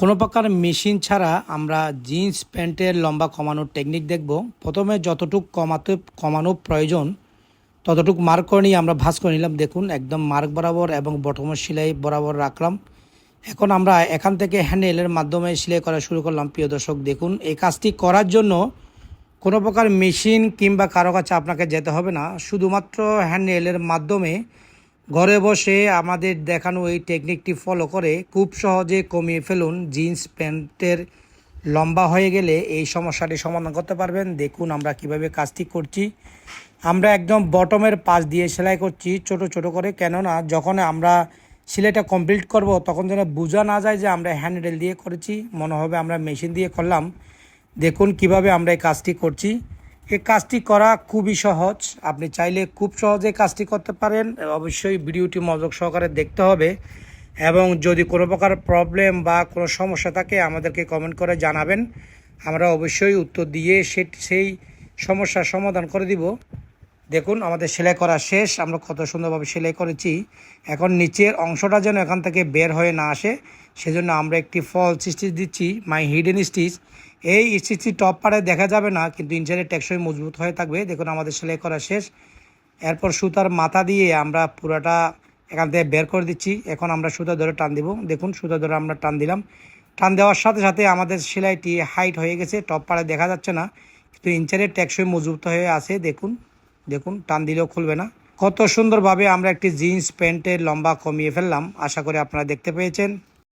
কোনো প্রকার মেশিন ছাড়া আমরা জিন্স, প্যান্টের লম্বা কমানোর টেকনিক দেখব। প্রথমে যতটুক কমাতে, কমানো প্রয়োজন, ততটুক মার্ক করে নিয়ে আমরা ভাঁজ করে নিলাম। দেখুন, একদম মার্ক বরাবর এবং বটমের সেলাই বরাবর রাখলাম। এখন আমরা এখান থেকে হ্যান্ডেলের মাধ্যমে সেলাই করা শুরু করলাম। প্রিয় দর্শক, দেখুন, এই কাজটি করার জন্য কোনো প্রকার মেশিন কিংবা কারও কাছে আপনাকে যেতে হবে না। শুধুমাত্র হ্যান্ডেলের মাধ্যমে ঘরে বসে আমাদের দেখানো এই টেকনিকটি ফলো করে খুব সহজে কমিয়ে ফেলুন জিন্স প্যান্টের লম্বা হয়ে গেলে এই সমস্যাটি সমাধান করতে পারবেন। দেখুন আমরা কীভাবে কাজটি করছি। আমরা একদম বটমের পাশ দিয়ে সেলাই করছি ছোট ছোট করে। কেননা যখন আমরা সেলাইটা কমপ্লিট করব, তখন যেন বোঝা না যায় যে আমরা হ্যান্ডেল দিয়ে করেছি। মনে হবে আমরা মেশিন দিয়ে করলাম। দেখুন কীভাবে আমরা এই কাজটি করছি। এই কাজটি করা খুবই সহজ। আপনি চাইলে খুব সহজে কাজটি করতে পারেন। অবশ্যই ভিডিওটি মনোযোগ সহকারে দেখতে হবে এবং যদি কোনো প্রকার প্রবলেম বা কোনো সমস্যা থাকে, আমাদেরকে কমেন্ট করে জানাবেন। আমরা অবশ্যই উত্তর দিয়ে সে সেই সমস্যার সমাধান করে দিব। দেখুন, আমাদের সেলাই করা শেষ। আমরা কত সুন্দরভাবে সেলাই করেছি। এখন নিচের অংশটা যেন এখান থেকে বের হয়ে না আসে। সেজন্য আমরা একটি ফল স্টিচ দিচ্ছি মাই হিডেন স্টিচ এই স্টিচটি টপ পারে দেখা যাবে না, কিন্তু ইনসাইডে টেকসই মজবুত হয়ে থাকবে। দেখুন, আমাদের সেলাই করা শেষ। এরপর সুতার মাথা দিয়ে আমরা পুরোটা এখান থেকে বের করে দিচ্ছি। এখন আমরা সুতা ধরে টান দিব। দেখুন, সুতা ধরে আমরা টান দিলাম। টান দেওয়ার সাথে সাথে আমাদের সেলাইটি হাইট হয়ে গেছে টপ পাড়ে দেখা যাচ্ছে না, কিন্তু ইনচারে টেকসই মজবুত হয়ে আছে। দেখুন দেখুন, টান দিলেও খুলবে না। কত সুন্দরভাবে আমরা একটি জিন্স প্যান্টের লম্বা কমিয়ে ফেললাম। আশা করি আপনারা দেখতে পেয়েছেন।